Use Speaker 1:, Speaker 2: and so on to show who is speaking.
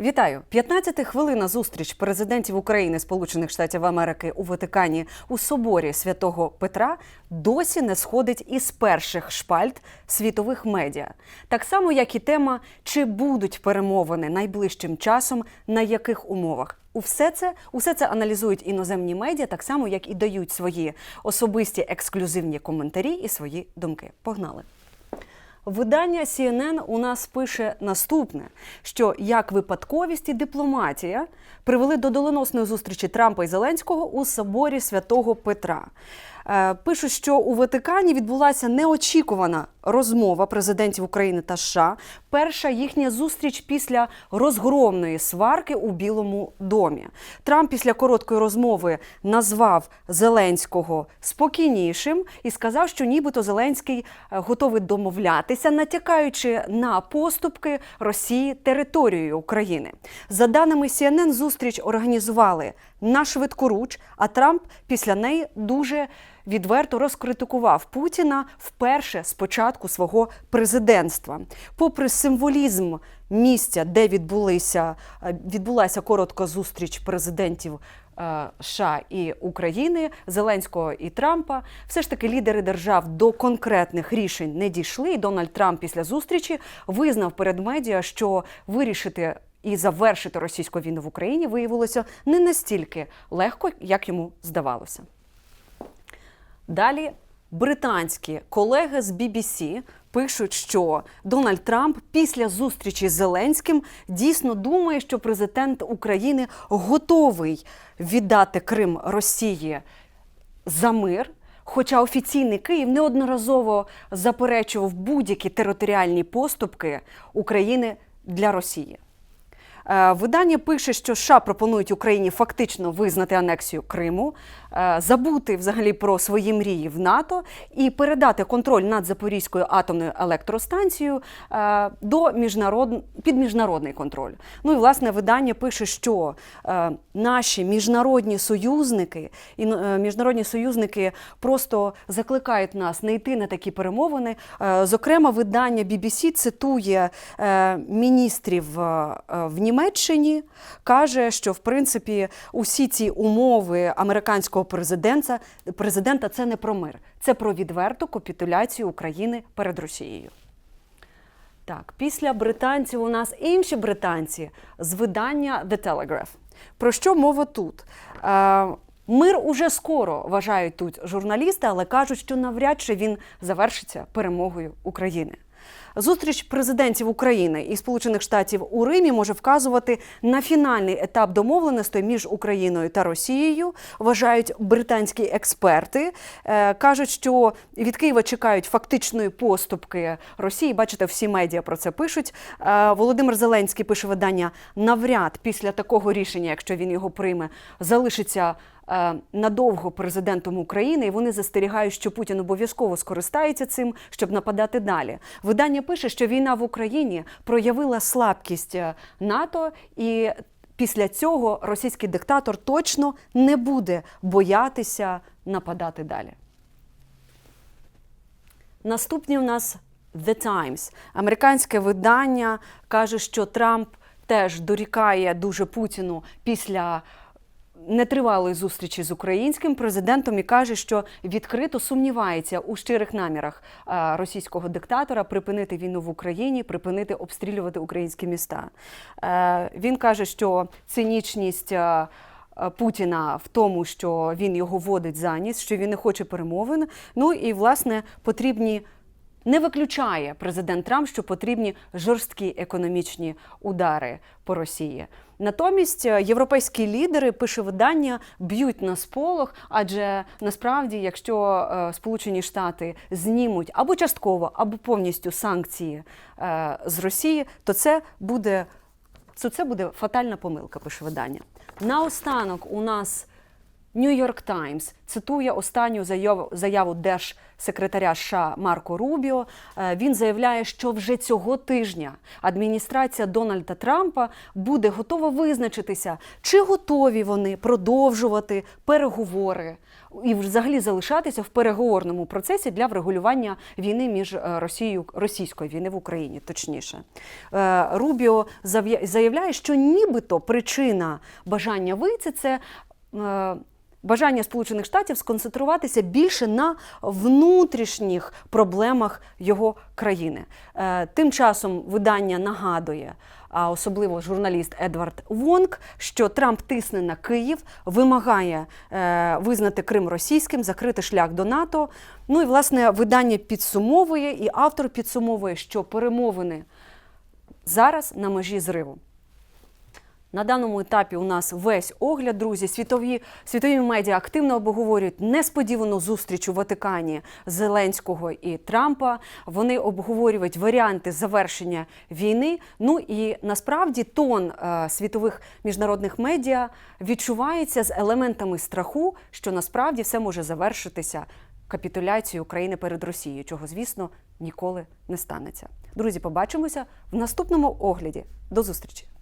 Speaker 1: Вітаю! 15 хвилина зустріч президентів України Сполучених Штатів Америки у Ватикані у соборі святого Петра досі не сходить із перших шпальт світових медіа. Так само, як і тема, чи будуть перемовини найближчим часом, на яких умовах. У все це усе це аналізують іноземні медіа, так само як і дають свої особисті ексклюзивні коментарі і свої думки. Погнали! Видання CNN у нас пише наступне: що як випадковість і дипломатія привели до доленосної зустрічі Трампа і Зеленського у соборі святого Петра. Е, Пишуть, що у Ватикані відбулася неочікувана розмова президентів України та США. Перша їхня зустріч після розгромної сварки у Білому домі. Трамп після короткої розмови назвав Зеленського спокійнішим і сказав, що нібито Зеленський е, готовий домовлятися, натякаючи на поступки Росії територією України. За даними CNN, зустріч організували на швидкоруч, а Трамп після неї дуже відверто розкритикував Путіна вперше з початку свого президентства. Попри символізм місця, де відбулися, е, відбулася коротка зустріч президентів. е, США і України, Зеленського і Трампа, все ж таки лідери держав до конкретних рішень не дійшли. І Дональд Трамп після зустрічі визнав перед медіа, що вирішити і завершити російську війну в Україні виявилося не настільки легко, як йому здавалося. Далі британські колеги з BBC пишуть, що Дональд Трамп після зустрічі з Зеленським дійсно думає, що президент України готовий віддати Крим Росії за мир. Хоча офіційний Київ неодноразово заперечував будь-які територіальні поступки України для Росії. Е, Видання пише, що США пропонують Україні фактично визнати анексію Криму, е, забути взагалі про свої мрії в НАТО і передати контроль над Запорізькою атомною електростанцією е, до міжнарод... під міжнародний контроль. Ну і власне видання пише, що наші міжнародні союзники і міжнародні союзники просто закликають нас не йти на такі перемовини. Зокрема, видання BBC цитує міністрів в Німеччині, каже, що в принципі усі ці умови американського президента, президента це не про мир, це про відверту капітуляцію України перед Росією. Так, після британців у нас інші британці з видання The Telegraph. Про що мова тут? Е, мир уже скоро вважають тут журналісти, але кажуть, що навряд чи він завершиться перемогою України. Зустріч президентів України і Сполучених Штатів у Римі може вказувати на фінальний етап домовленостей між Україною та Росією. Вважають британські експерти. Е, кажуть, що від Києва чекають фактичної поступки Росії. Бачите, всі медіа про це пишуть. Е, Володимир Зеленський пише видання навряд після такого рішення, якщо він його прийме, залишиться надовго президентом України, і вони застерігають, що Путін обов'язково скористається цим, щоб нападати далі. Видання пише, що війна в Україні проявила слабкість е, НАТО і. Після цього російський диктатор точно не буде боятися нападати далі. Наступні у нас The Times. Американське видання каже, що Трамп теж дорікає дуже Путіну після нетривалої зустрічі з українським президентом і каже, що відкрито сумнівається у щирих намірах е, російського диктатора припинити війну в Україні, припинити обстрілювати українські міста. Е, Він каже, що цинічність. е, Путіна в тому, що він його водить за ніс, що він не хоче перемовин. Ну і власне потрібні не виключає президент Трамп, що потрібні жорсткі економічні удари по Росії. Натомість е, європейські лідери пише видання б'ють на сполох, адже насправді, якщо е, Сполучені Штати знімуть або частково, або повністю санкції е, з Росії, то це буде це буде фатальна помилка. Пише видання. Наостанок у нас York Times цитує останню заяву, заяву держсекретаря США Марко Рубіо. Е, Він заявляє, що вже цього тижня адміністрація Дональда Трампа буде готова визначитися, чи готові вони продовжувати переговори і взагалі залишатися в переговорному процесі для врегулювання війни між е, Росією російської війни в Україні, точніше. Е, Рубіо заявляє, що нібито причина бажання вийти це. Бажання Сполучених Штатів сконцентруватися більше на внутрішніх проблемах його країни. Е, Тим часом видання нагадує, а особливо журналіст Едвард Вонг, що Трамп тисне на Київ, вимагає е, визнати Крим російським, закрити шлях до НАТО. Ну і власне видання підсумовує, і автор підсумовує, що перемовини зараз на межі зриву. На даному етапі у нас весь огляд, друзі. Світові світові медіа активно обговорюють несподівану зустріч у Ватикані Зеленського і Трампа. Вони обговорюють варіанти завершення війни. Ну і насправді тон е, світових міжнародних медіа відчувається з елементами страху, що насправді все може завершитися капітуляцією України перед Росією, чого, звісно, ніколи не станеться. Друзі, побачимося в наступному огляді. До зустрічі!